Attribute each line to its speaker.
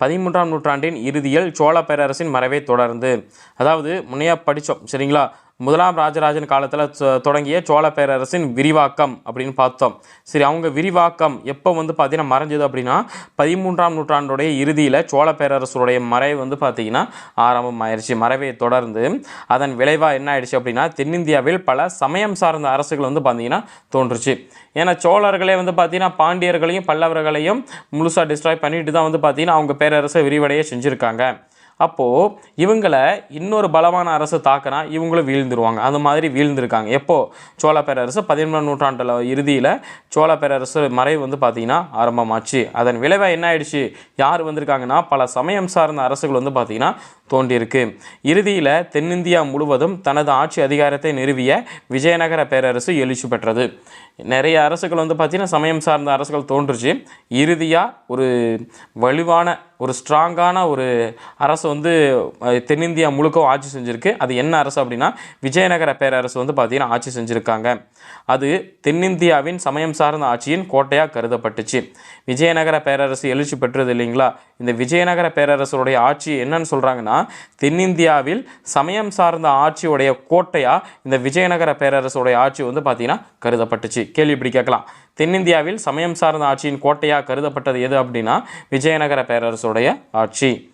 Speaker 1: பதிமூன்றாம் நூற்றாண்டின் இறுதியில் சோழ பேரரசின் மறைவை தொடர்ந்து அதாவது முன்னையாக படித்தோம் சரிங்களா? முதலாம் ராஜராஜன் காலத்தில் தொடங்கிய சோழ பேரரசின் விரிவாக்கம் அப்படின்னு பார்த்தோம். சரி அவங்க விரிவாக்கம் எப்போ வந்து பார்த்தீங்கன்னா மறைஞ்சது அப்படின்னா பதிமூன்றாம் நூற்றாண்டுடைய இறுதியில் சோழ பேரரசருடைய மறைவு வந்து பார்த்தீங்கன்னா ஆரம்பம் ஆயிடுச்சு மறைவை தொடர்ந்து. அதன் விளைவாக என்ன ஆயிடுச்சு அப்படின்னா தென்னிந்தியாவில் பல சமயம் சார்ந்த அரசுகள் வந்து பார்த்தீங்கன்னா தோன்றுச்சு. ஏன்னா சோழர்களே வந்து பார்த்தீங்கன்னா பாண்டியர்களையும் பல்லவர்களையும் முழுசாக டிஸ்ட்ராய் பண்ணிட்டு தான் வந்து பார்த்தீங்கன்னா அவங்க பேரரசை விரிவடைய செஞ்சுருக்காங்க. அப்போது இவங்களை இன்னொரு பலமான அரசு தாக்கினா இவங்களும் வீழ்ந்துருவாங்க. அந்த மாதிரி வீழ்ந்திருக்காங்க. எப்போது சோழ பேரரசு பதினொன்றாம் நூற்றாண்டில் இறுதியில் சோழ பேரரசு மறைவு வந்து பார்த்திங்கன்னா ஆரம்பமாச்சு. அதன் விளைவாக என்ன ஆயிடுச்சு? யார் வந்திருக்காங்கன்னா பல சமயம் சார்ந்த அரசுகள் வந்து பார்த்திங்கன்னா தோன்றியிருக்கு. இறுதியில் தென்னிந்தியா முழுவதும் தனது ஆட்சி அதிகாரத்தை நிறுவிய விஜயநகர பேரரசு எழுச்சி பெற்றது. நிறைய அரசுகள் வந்து பார்த்திங்கன்னா சமயம் சார்ந்த அரசுகள் தோன்றுச்சு. இறுதியாக ஒரு வலுவான ஒரு ஸ்ட்ராங்கான ஒரு அரசு வந்து தென்னிந்தியா முழுக்கவும் ஆட்சி செஞ்சுருக்கு. அது என்ன அரசு அப்படின்னா விஜயநகர பேரரசு வந்து பார்த்திங்கன்னா ஆட்சி செஞ்சுருக்காங்க. அது தென்னிந்தியாவின் சமயம் சார்ந்த ஆட்சியின் கோட்டையாக கருதப்பட்டுச்சு. விஜயநகர பேரரசு எழுச்சி பெற்றது இல்லைங்களா? இந்த விஜயநகர பேரரசுடைய ஆட்சி என்னன்னு சொல்கிறாங்கன்னா தென்னிந்தியாவில் சமயம் சார்ந்த ஆட்சியுடைய கோட்டையாக இந்த விஜயநகர பேரரசுடைய ஆட்சி வந்து பார்த்திங்கன்னா கருதப்பட்டுச்சு. கேள்வி இப்படி கேட்கலாம். தென்னிந்தியாவில் சமயம் சார்ந்த ஆட்சியின் கோட்டையாக கருதப்பட்டது எது அப்படின்னா விஜயநகர பேரரசுடைய ஆட்சி.